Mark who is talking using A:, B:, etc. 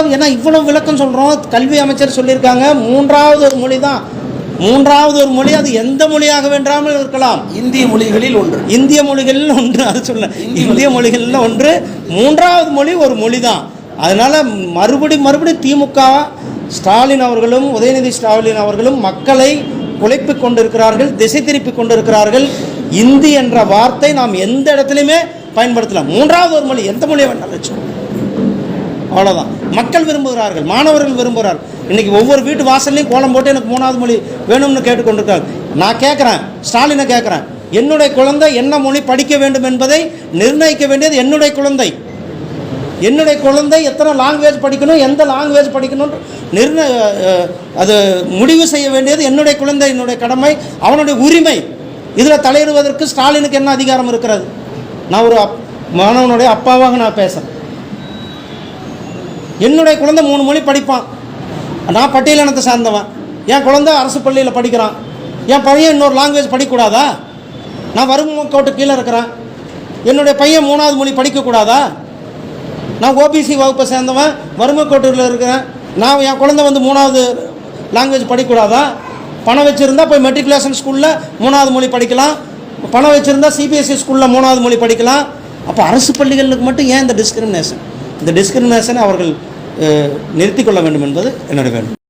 A: அந்த ஏன்னா இவ்வளவு விளக்கம் சொல்கிறோம் கல்வி அமைச்சர் சொல்லியிருக்காங்க மூன்றாவது ஒரு மொழி தான். மூன்றாவது ஒரு மொழி அது எந்த மொழியாக வேண்டாமல் இருக்கலாம்.
B: இந்திய மொழிகளில் ஒன்று.
A: இந்திய மொழிகளில் ஒன்று அது சொல்ல. இந்திய மொழிகளில் ஒன்று. மூன்றாவது மொழி ஒரு மொழி தான். அதனால் மறுபடி மறுபடி திமுக ஸ்டாலின் அவர்களும் உதயநிதி ஸ்டாலின் அவர்களும் மக்களை குலைப்பிக் கொண்டிருக்கிறார்கள் திசை திருப்பி கொண்டிருக்கிறார்கள். இந்தி என்ற வார்த்தை நாம் எந்த இடத்துலையுமே பயன்படுத்தலாம் மூன்றாவது ஒரு மொழி எந்த மொழியை வேண்டாம் வச்சுக்கோ அவ்வளோதான் மக்கள் விரும்புகிறார்கள் மாணவர்கள் விரும்புகிறார்கள். இன்றைக்கி ஒவ்வொரு வீட்டு வாசல்லையும் கோலம் போட்டு எனக்கு மூணாவது மொழி வேணும்னு கேட்டுக்கொண்டிருக்காங்க. நான் கேட்குறேன் ஸ்டாலினை கேட்குறேன். என்னுடைய குழந்தை என்ன மொழி படிக்க வேண்டும் என்பதை நிர்ணயிக்க வேண்டியது என்னுடைய குழந்தை. என்னுடைய குழந்தை எத்தனை லாங்குவேஜ் படிக்கணும் எந்த லாங்குவேஜ் படிக்கணும்னு நிர்ணய அது முடிவு செய்ய வேண்டியது என்னுடைய குழந்தை என்னுடைய கடமை அவனுடைய உரிமை. இதில் தலையிடுவதற்கு ஸ்டாலினுக்கு என்ன அதிகாரம் இருக்கிறது? நான் ஒரு அப்- மாணவனுடைய அப்பாவாக நான் பேசுகிறேன் என்னுடைய குழந்தை மூணு மொழி படிப்பான். நான் பட்டியலினத்தை சார்ந்தவன். என் குழந்தை அரசு பள்ளியில் படிக்கிறான். என் பையன் இன்னொரு லாங்குவேஜ் படிக்கக்கூடாதா? நான் வறுமை கோட்டு கீழே இருக்கிறேன். என்னுடைய பையன் மூணாவது மொழி படிக்கக்கூடாதா? நான் ஓபிசி வகுப்பை சேர்ந்தவன் வறுமை கோட்டில் இருக்கிறேன். நான் என் குழந்தை வந்து மூணாவது லாங்குவேஜ் படிக்கக்கூடாதா? பணம் வச்சுருந்தா போய் மெட்ரிகுலேஷன் ஸ்கூலில் மூணாவது மொழி படிக்கலாம். பணம் வச்சுருந்தா சிபிஎஸ்சி ஸ்கூலில் மூணாவது மொழி படிக்கலாம். அப்போ அரசு பள்ளிகளுக்கு மட்டும் ஏன் இந்த டிஸ்கிரிமினேஷன் இந்த டிஸ்கிரிமினேஷனை அவர்கள் நிறுத்திக்கொள்ள வேண்டும் என்பது என்னுடைய வேண்டும்